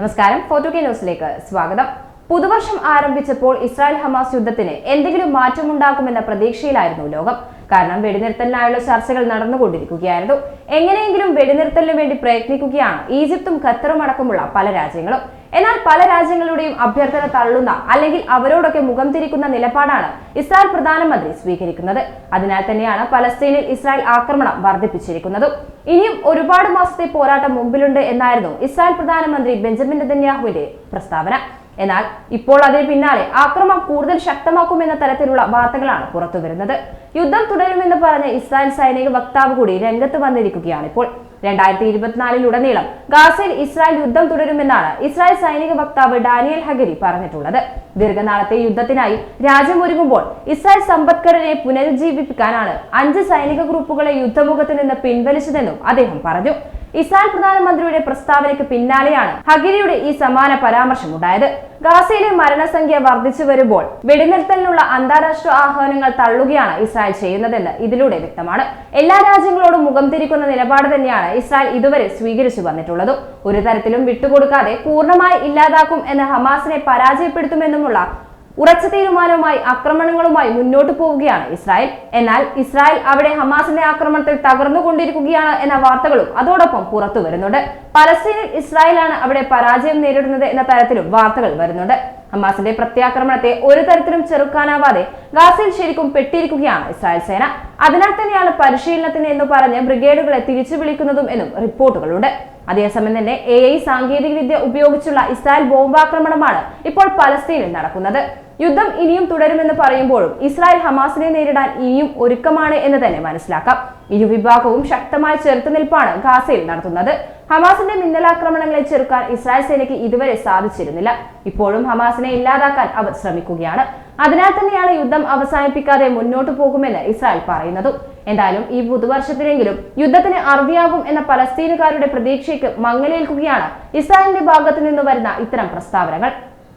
നമസ്കാരം ഫോർട്ടു കെ ന്യൂസിലേക്ക് സ്വാഗതം. പുതുവർഷം ആരംഭിച്ചപ്പോൾ ഇസ്രായേൽ ഹമാസ് യുദ്ധത്തിന് എന്തെങ്കിലും മാറ്റമുണ്ടാക്കുമെന്ന പ്രതീക്ഷയിലായിരുന്നു ലോകം. കാരണം വെടിനിർത്തലിനായുള്ള ചർച്ചകൾ നടന്നുകൊണ്ടിരിക്കുകയായിരുന്നു. എങ്ങനെയെങ്കിലും വെടിനിർത്തലിന് വേണ്ടി പ്രയത്നിക്കുകയാണ് ഈജിപ്തും ഖത്തറും അടക്കമുള്ള പല രാജ്യങ്ങളും. എന്നാൽ പല രാജ്യങ്ങളുടെയും അഭ്യർത്ഥന തള്ളുന്ന അല്ലെങ്കിൽ അവരോടൊക്കെ മുഖം തിരിക്കുന്ന നിലപാടാണ് ഇസ്രായേൽ പ്രധാനമന്ത്രി സ്വീകരിക്കുന്നത്. അതിനാൽ തന്നെയാണ് പലസ്തീനിൽ ഇസ്രായേൽ ആക്രമണം വർദ്ധിപ്പിച്ചിരിക്കുന്നതും. ഇനിയും ഒരുപാട് മാസത്തെ പോരാട്ടം മുമ്പിലുണ്ട് എന്നായിരുന്നു ഇസ്രായേൽ പ്രധാനമന്ത്രി ബെഞ്ചമിൻ നെതന്യാഹുവിന്റെ പ്രസ്താവന. എന്നാൽ ഇപ്പോൾ അതിന് പിന്നാലെ ആക്രമണം കൂടുതൽ ശക്തമാക്കുമെന്ന തരത്തിലുള്ള വാർത്തകളാണ് പുറത്തുവരുന്നത് യുദ്ധം തുടരുമെന്ന് പറഞ്ഞ ഇസ്രായേൽ സൈനിക വക്താവ് കൂടി രംഗത്ത് വന്നിരിക്കുകയാണ് ഇപ്പോൾ. രണ്ടായിരത്തി ഇരുപത്തിനാലിലുടനീളം ഗാസയിൽ ഇസ്രായേൽ യുദ്ധം തുടരുമെന്നാണ് ഇസ്രായേൽ സൈനിക വക്താവ് ഡാനിയൽ ഹഗരി പറഞ്ഞിട്ടുള്ളത്. ദീർഘനാളത്തെ യുദ്ധത്തിനായി രാജ്യമൊരുങ്ങുമ്പോൾ ഇസ്രായേൽ സമ്പദ്ഘടനയെ പുനരുജ്ജീവിപ്പിക്കാനാണ് അഞ്ച് സൈനിക ഗ്രൂപ്പുകളെ യുദ്ധമുഖത്ത് നിന്ന് പിൻവലിച്ചതെന്നും അദ്ദേഹം പറഞ്ഞു. ഇസ്രായേൽ പ്രധാനമന്ത്രിയുടെ പ്രസ്താവനയ്ക്ക് പിന്നാലെയാണ് ഹഗിരിയുടെ ഈ സമാന പരാമർശം ഉണ്ടായത്. ഗാസയിലെ മരണസംഖ്യ വർദ്ധിച്ചു വരുമ്പോൾ വെടിനിർത്തലിനുള്ള അന്താരാഷ്ട്ര ആഹ്വാനങ്ങൾ തള്ളുകയാണ് ഇസ്രായേൽ ചെയ്യുന്നതെന്ന് ഇതിലൂടെ വ്യക്തമാണ്. എല്ലാ രാജ്യങ്ങളോടും മുഖം തിരിക്കുന്ന നിലപാട് തന്നെയാണ് ഇസ്രായേൽ ഇതുവരെ സ്വീകരിച്ചു വന്നിട്ടുള്ളത്. ഒരു തരത്തിലും വിട്ടുകൊടുക്കാതെ പൂർണമായി ഇല്ലാതാക്കും എന്ന് ഹമാസിനെ പരാജയപ്പെടുത്തുമെന്നുമുള്ള ഉറച്ച തീരുമാനവുമായി ആക്രമണങ്ങളുമായി മുന്നോട്ട് പോവുകയാണ് ഇസ്രായേൽ. എന്നാൽ ഇസ്രായേൽ അവിടെ ഹമാസിന്റെ ആക്രമണത്തിൽ തകർന്നുകൊണ്ടിരിക്കുകയാണ് എന്ന വാർത്തകളും അതോടൊപ്പം പുറത്തു വരുന്നുണ്ട്. പലസ്തീനിൽ ഇസ്രായേലാണ് അവിടെ പരാജയം നേരിടുന്നത് എന്ന തരത്തിലും വാർത്തകൾ വരുന്നുണ്ട്. ഹമാസിന്റെ പ്രത്യാക്രമണത്തെ ഒരു തരത്തിലും ചെറുക്കാനാവാതെ ഗാസയിൽ ശരിക്കും പെട്ടിരിക്കുകയാണ് ഇസ്രായേൽ സേന. അതിനാൽ തന്നെയാണ് പരിശീലനത്തിന് എന്ന് പറഞ്ഞ് ബ്രിഗേഡുകളെ തിരിച്ചു വിളിക്കുന്നതും എന്നും റിപ്പോർട്ടുകളുണ്ട്. അതേസമയം തന്നെ എ ഐ സാങ്കേതിക വിദ്യ ഉപയോഗിച്ചുള്ള ഇസ്രായേൽ ബോംബാക്രമണമാണ് ഇപ്പോൾ പലസ്തീനിൽ നടക്കുന്നത്. യുദ്ധം ഇനിയും തുടരുമെന്ന് പറയുമ്പോഴും ഇസ്രായേൽ ഹമാസിനെ നേരിടാൻ ഇനിയും ഒരുക്കമാണ് എന്ന് തന്നെ മനസ്സിലാക്കാം. ഇരുവിഭാഗവും ശക്തമായ ചെറുത്തുനിൽപ്പാണ് ഗാസയിൽ നടത്തുന്നത്. ഹമാസിന്റെ മിന്നലാക്രമണങ്ങളെ ചെറുക്കാൻ ഇസ്രായേൽ സേനയ്ക്ക് ഇതുവരെ സാധിച്ചിരുന്നില്ല. ഇപ്പോഴും ഹമാസിനെ ഇല്ലാതാക്കാൻ അവർ ശ്രമിക്കുകയാണ്. അതിനാൽ തന്നെയാണ് യുദ്ധം അവസാനിപ്പിക്കാതെ മുന്നോട്ടു പോകുമെന്ന് ഇസ്രായേൽ പറയുന്നതും. എന്തായാലും ഈ പുതുവർഷത്തിലെങ്കിലും യുദ്ധത്തിന് അറുതിയാകും എന്ന പലസ്തീനുകാരുടെ പ്രതീക്ഷയ്ക്ക് മങ്ങലേൽക്കുകയാണ് ഇസ്രായേലിന്റെ ഭാഗത്തു നിന്ന് വരുന്ന ഇത്തരം പ്രസ്താവനകൾ.